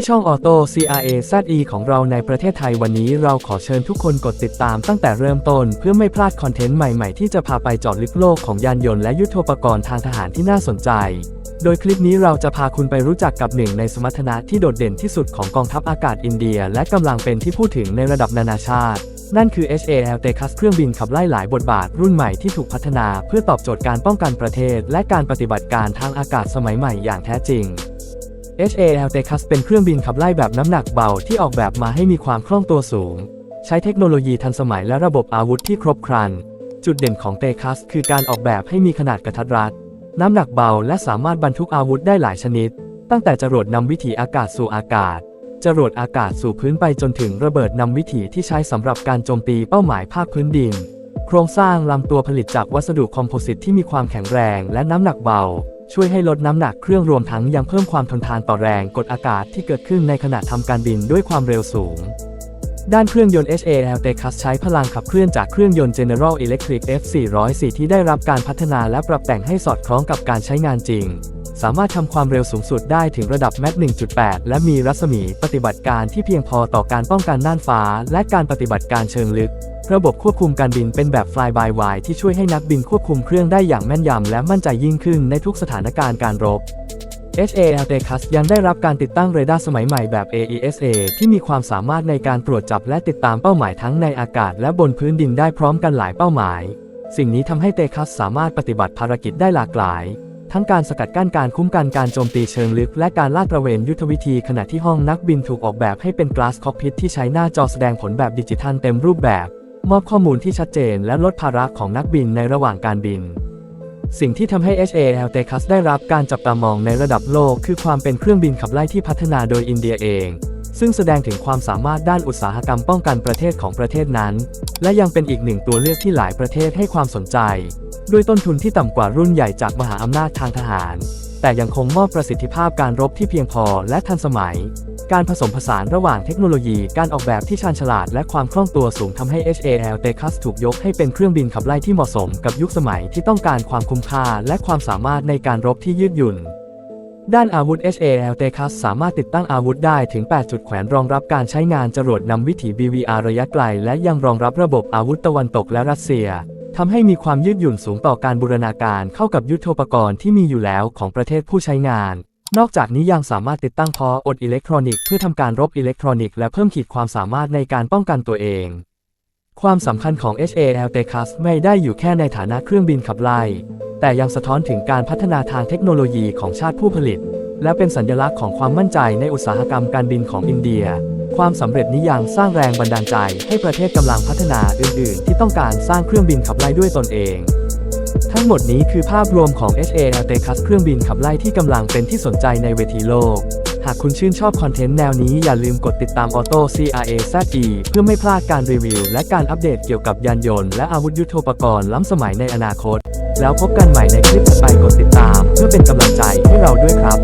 ที่ช่อง Auto CRA ZE ของเราในประเทศไทยวันนี้เราขอเชิญทุกคนกดติดตามตั้งแต่เริ่มต้น เพื่อไม่พลาดคอนเทนต์ใหม่ๆ ที่จะพาไปเจอดลึกโลกของยานยนต์และยุทโธปกรณ์ทางทหารที่น่าสนใจ โดยคลิปนี้เราจะพาคุณไปรู้จักกับหนึ่งในสมรรถนะที่โดดเด่นที่สุดของกองทัพอากาศอินเดีย และกำลังเป็นที่พูดถึงในระดับนานาชาตินั่นคือ HAL Tejas เครื่องบินขับไล่หลายบทบาทรุ่นใหม่ที่ถูกพัฒนา เพื่อตอบโจทย์การป้องกันประเทศ และการปฏิบัติการทางอากาศสมัยใหม่อย่างแท้จริง HAL Tejas เป็นเครื่องบินขับไล่แบบน้ำหนักเบาที่ออกแบบมาให้มีความคล่องตัวสูง ใช้เทคโนโลยีทันสมัยและระบบอาวุธที่ครบครัน จุดเด่นของ Tejas คือการออกแบบให้มีขนาดกระทัดรัด น้ำหนักเบาและสามารถบรรทุกอาวุธได้หลายชนิด ตั้งแต่จรวดนำวิถีอากาศสู่อากาศ จรวดอากาศสู่พื้นไปจนถึงระเบิดนำวิถีที่ใช้สำหรับการโจมตีเป้าหมายภาคพื้นดิน โครงสร้างลำตัวผลิตจากวัสดุคอมโพสิตที่มีความแข็งแรงและน้ำหนักเบา ช่วยให้ลดน้ำหนักเครื่องรวมทั้งยังเพิ่มความทนทานต่อแรงกดอากาศที่เกิดขึ้นในขณะทำการบินด้วยความเร็วสูง ด้านเครื่องยนต์ HAL Texas ใช้พลังขับเคลื่อนจากเครื่องยนต์ General Electric F404 ที่ได้รับการพัฒนาและปรับแต่งให้สอดคล้องกับการใช้งานจริง สามารถทำความเร็วสูงสุดได้ถึงระดับ Mach 1.8 และมีรัศมีปฏิบัติการที่เพียงพอต่อการป้องกันน่านฟ้า และการปฏิบัติการเชิงลึก ระบบควบคุมการบินเป็นแบบ Fly by Wire ที่ช่วยให้นักบินควบคุมเครื่องได้อย่างแม่นยำและมั่นใจยิ่งขึ้นในทุกสถานการณ์การรบ HAL Tejas ยังได้รับการติดตั้งเรดาร์สมัยใหม่แบบ AESA ที่มีความสามารถในการตรวจจับและติดตามเป้าหมายทั้งในอากาศและบนพื้นดินได้พร้อมกันหลายเป้าหมาย สิ่งนี้ทำให้เตคัสสามารถปฏิบัติภารกิจได้หลากหลาย ทั้งการสกัดกั้นการคุ้มกันการโจมตีเชิงลึก และการลาดตระเวนยุทธวิธีขณะที่ห้องนักบินถูกออกแบบให้เป็น Glass Cockpit ที่ใช้หน้าจอแสดงผลแบบดิจิทัลเต็มรูปแบบ มอบข้อมูลที่ชัดเจน และลดภาระของนักบินในระหว่างการบิน สิ่งที่ทำให้ HAL Tejas ได้รับการจับตามองในระดับโลก คือความเป็นเครื่องบินขับไล่ที่พัฒนาโดยอินเดียเอง ซึ่งแสดงถึงความสามารถด้านอุตสาหกรรมป้องกันประเทศของประเทศนั้น และยังเป็นอีกหนึ่งตัวเลือกที่หลายประเทศให้ความสนใจ ด้วยต้นทุนที่ต่ำกว่ารุ่นใหญ่จากมหาอำนาจทางทหาร แต่ยังคงมอบประสิทธิภาพการรบที่เพียงพอและทันสมัย การผสมผสานระหว่างเทคโนโลยีการออกแบบที่ชาญฉลาดและความคล่องตัวสูงทำให้ HAL Tejas ถูกยกให้เป็นเครื่องบินขับไล่ที่เหมาะสมกับยุคสมัยที่ต้องการความคุ้มค่าและความสามารถในการรบที่ยืดหยุ่นด้านอาวุธ HAL Tejas สามารถติดตั้งอาวุธได้ถึง 8 จุดแขวนรองรับการใช้งานจรวดนำวิถี BVR ระยะไกล และยังรองรับระบบอาวุธตะวันตกและรัสเซีย ทำให้มีความยืดหยุ่นสูงต่อการบูรณาการเข้ากับยุทโธปกรณ์ที่มีอยู่แล้วของประเทศผู้ใช้งาน นอกจากนี้ยังสามารถติดตั้งพออดอิเล็กทรอนิกส์เพื่อทำการรบอิเล็กทรอนิกส์และเพิ่มขีดความสามารถในการป้องกันตัวเอง ความสำคัญของ HAL Tejas ไม่ได้อยู่แค่ในฐานะเครื่องบินขับไล่ แต่ยังสะท้อนถึงการพัฒนาทางเทคโนโลยีของชาติผู้ผลิต และเป็นสัญลักษณ์ของความมั่นใจในอุตสาหกรรมการบินของอินเดีย ความสำเร็จนี้ยังสร้างแรงบันดาลใจให้ประเทศกำลังพัฒนาอื่น ๆ ที่ต้องการสร้างเครื่องบินขับไล่ด้วยตนเอง ทั้งหมดนี้คือภาพรวมของ HAL Tejas เครื่องบินขับไล่ที่กำลังเป็นที่สนใจในเวทีโลก หากคุณชื่นชอบคอนเทนต์แนวนี้อย่าลืมกดติดตาม Auto CRA ZE เพื่อไม่พลาดการรีวิว และการอัปเดตเกี่ยวกับยานยนต์และอาวุธยุทโธปกรณ์ล้ำสมัยในอนาคต แล้วพบกันใหม่ในคลิปถัดไปกดติดตาม เพื่อเป็นกำลังใจให้เราด้วยครับ